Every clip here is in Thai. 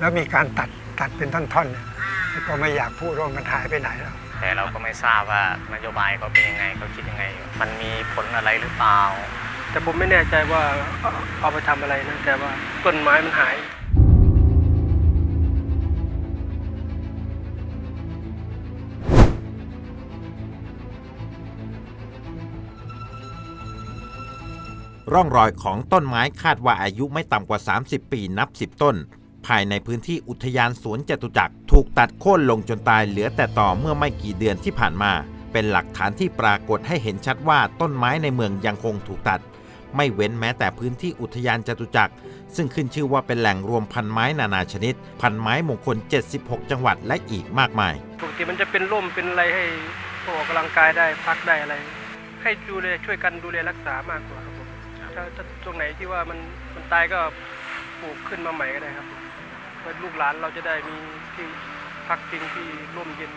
แล้วมีการตัดตัดเป็นท่อนๆเนี่ยก็ไม่อยากพูดว่ามันหายไปไหนแล้ว แต่เราก็ไม่ทราบว่านโยบายเขาเป็นยังไงเขาคิดยังไงอยู่มันมีผลอะไรหรือเปล่า แต่ผมไม่แน่ใจว่าเอาเอาไปทำอะไรนะแต่ว่าต้นไม้มันหายร่องรอยของต้นไม้คาดว่าอายุไม่ต่ำกว่า 30 ปีนับ 10 ต้น ภายในพื้นที่อุทยานสวนจตุจักรถูกตัดโค่นลงจนตายเหลือแต่ต่อเมื่อไม่กี่เดือนที่ผ่านมา เป็นหลักฐานที่ปรากฏให้เห็นชัดว่าต้นไม้ในเมืองยังคงถูกตัด ไม่เว้นแม้แต่พื้นที่อุทยานจตุจักร ซึ่งขึ้นชื่อว่าเป็นแหล่งรวมพันไม้นานาชนิด พันไม้มงคล 76 จังหวัดและอีกมากมายปกติมันจะเป็นร่มเป็นอะไรให้ออกกำลังกายได้พักได้อะไร ให้ดูแลช่วยกันดูแลรักษามากกว่าครับผมถ้าถ้าตรงไหนที่ว่ามันมันตายก็ปลูกขึ้นมาใหม่ก็ได้ครับผม เพื่อลูกหลานเราจะได้มีที่พักพิงที่ร่มเย็น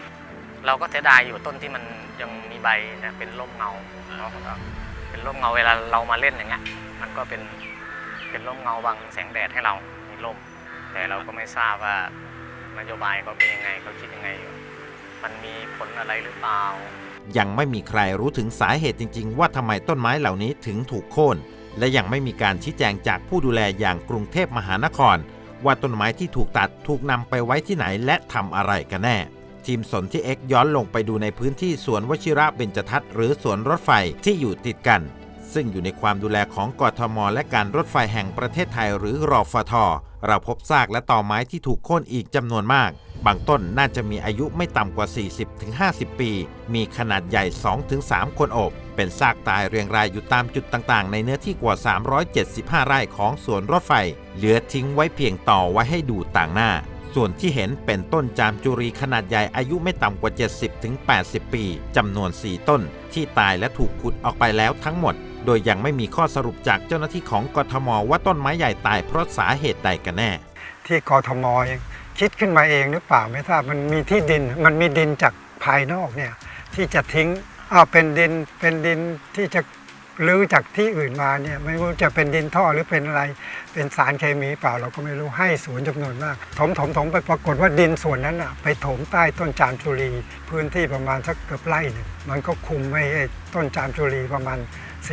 เราก็เสียดายอยู่ต้นที่มันยังมีใบนะเป็นร่มเงาเนาะครับเป็นร่มเงาเวลาเรามาเล่นอย่างเงี้ยมันก็เป็นเป็นร่มเงาบังแสงแดดให้เรามีร่ม แต่เราก็ไม่ทราบว่านโยบายเขาเป็นยังไงเขาคิดยังไงอยู่มันมีผลอะไรหรือเปล่า ยังไม่มีใครรู้ถึงสาเหตุจริง ๆ ว่าทำไมต้นไม้เหล่านี้ถึงถูกโค่นและยังไม่มีการชี้แจงจากผู้ดูแลอย่างกรุงเทพมหานคร ว่าต้นไม้ที่ถูกตัดถูกนำไปไว้ที่ไหนและทำอะไรกันแน่ ทีมสนที่เอ็กย้อนลงไปดูในพื้นที่สวนวชิระเบญจทัศน์หรือสวนรถไฟที่อยู่ติดกัน ซึ่งอยู่ในความดูแลของกทม และการรถไฟแห่งประเทศไทยหรือรอฟทเราพบซากและตอไม้ที่ถูกโค่นอีกจำนวนมาก บางต้นน่าจะมีอายุไม่ต่ำกว่า 40-50 ปี มีขนาดใหญ่ 2-3 คนโอบ เป็นซากตายเรียงรายอยู่ตามจุดต่างๆ ในเนื้อที่กว่า 375 ไร่ของสวนรถไฟ เหลือทิ้งไว้เพียงต่อไว้ให้ดูต่างหน้า ส่วนที่เห็นเป็นต้นจามจุรีขนาดใหญ่อายุไม่ต่ำกว่า 70-80 ปีจำนวน 4 ต้น ที่ตายและถูกขุดออกไปแล้วทั้งหมด โดยยังไม่มีข้อสรุปจากเจ้าหน้าที่ของกทมว่าต้นไม้ใหญ่ตายเพราะสาเหตุใดกันแน่ ที่กทมเอง คิดขึ้นมาเองหรือเปล่าไม่ทราบมันมีที่ดินมันมีดินจากภายนอกเนี่ยที่จะทิ้งอ้าวเป็นดินเป็นดินที่จะลื้อจากที่อื่นมาเนี่ยไม่รู้จะเป็นดินท่อหรือเป็นอะไรเป็นสารเคมีเปล่าเราก็ไม่รู้ให้สวนจำนวนมาก ถมถมถมไปปรากฏว่าดินส่วนนั้นอะไปถมใต้ต้นจามจุรีพื้นที่ประมาณสักเกือบไร่หนึ่งมันก็คุมไม่ต้นจามจุรีประมาณ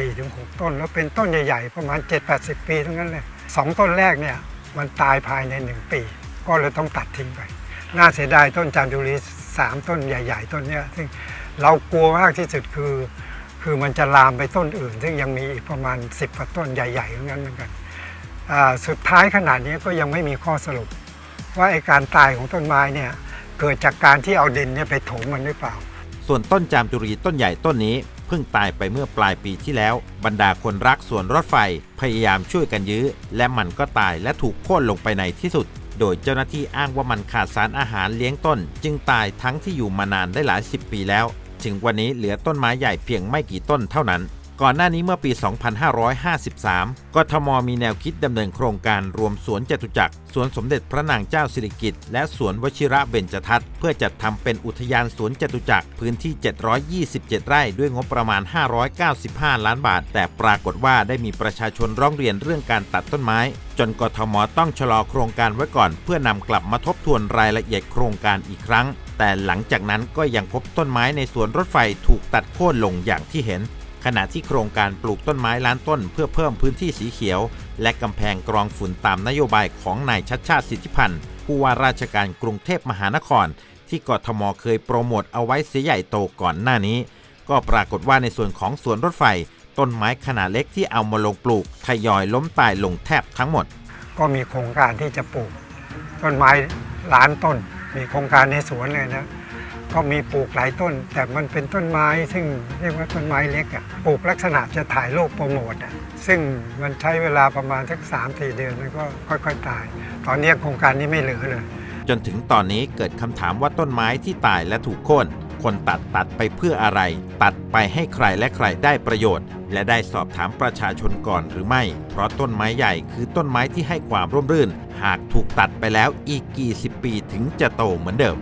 4-6 ต้น แล้วเป็นต้นใหญ่ๆ ประมาณ 7-80 ปีทั้งนั้นเลยสองต้นแรกเนี่ยมันตายภายใน 1 ปี ก็เลยต้องตัดทิ้งไปน่าเสียดายต้นจามจุรีสามต้นใหญ่ ๆ ต้นเนี้ยซึ่งเรากลัวมากที่สุดคือ คือมันจะลามไปต้นอื่น ซึ่งยังมีอีกประมาณ 10กว่าต้นใหญ่ๆทั้งนั้นเหมือนกันสุดท้ายขนาดนี้ก็ยังไม่มีข้อสรุป ว่าไอการตายของต้นไม้เนี่ยเกิดจากการที่เอาดินเนี่ยไปถมมันหรือเปล่า ส่วนต้นจามจุรีต้นใหญ่ต้นนี้เพิ่งตายไปเมื่อปลายปีที่แล้ว บรรดาคนรักสวนรถไฟพยายามช่วยกันยื้อ และมันก็ตายและถูกโค่นลงไปในที่สุด โดยเจ้าหน้าที่อ้างว่ามันขาดสารอาหารเลี้ยงต้น จึงตายทั้งที่อยู่มานานได้หลายสิบปีแล้ว ถึงวันนี้เหลือต้นไม้ใหญ่เพียงไม่กี่ต้นเท่านั้น ก่อนหน้านี้เมื่อปี 2553 กทมมีแนวคิดดำเนินโครงการรวมสวนจตุจักร สวนสมเด็จพระนางเจ้าสิริกิติ์ และสวนวชิระเบญจทัศน์ เพื่อจัดทำเป็นอุทยานสวนจตุจักร พื้นที่ 727 ไร่ ด้วยงบประมาณ 595 ล้านบาท แต่ปรากฏว่าได้มีประชาชนร้องเรียนเรื่องการตัดต้นไม้ จนกทมต้องชะลอโครงการไว้ก่อน เพื่อนำกลับมาทบทวนรายละเอียดโครงการอีกครั้ง แต่หลังจากนั้นก็ยังพบต้นไม้ในสวนรถไฟถูกตัดโค่นลงอย่างที่เห็น ขณะที่โครงการปลูกต้นไม้ล้านต้น เพื่อเพิ่มพื้นที่สีเขียว และกำแพงกรองฝุ่นตามนโยบายของนายชัดชาติสิทธิพันธ์ผู้ว่าราชการกรุงเทพมหานคร ที่กทมเคยโปรโมทเอาไว้เสียใหญ่โตก่อนหน้านี้ ก็ปรากฏว่าในส่วนของสวนรถไฟ ต้นไม้ขนาดเล็กที่เอามาลงปลูกทยอยล้มตายลงแทบทั้งหมด ก็มีโครงการที่จะปลูก ต้นไม้ล้านต้น มีโครงการในสวนเลยนะ ก็มีปลูกหลายต้น แต่มันเป็นต้นไม้ซึ่งเรียกว่าต้นไม้เล็กอะปลูกลักษณะจะถ่ายรูปโปรโมทอะซึ่งมันใช้เวลาประมาณสักสามสี่เดือนมันก็ค่อยๆตาย ตอนนี้โครงการนี้ไม่เหลือเลย จนถึงตอนนี้เกิดคำถามว่าต้นไม้ที่ตายและถูกโค่นคนตัดตัดไปเพื่ออะไร ตัดไปให้ใครและใครได้ประโยชน์ และได้สอบถามประชาชนก่อนหรือไม่ เพราะต้นไม้ใหญ่คือต้นไม้ที่ให้ความร่มรื่น หากถูกตัดไปแล้วอีกกี่สิบปีถึงจะโตเหมือนเดิม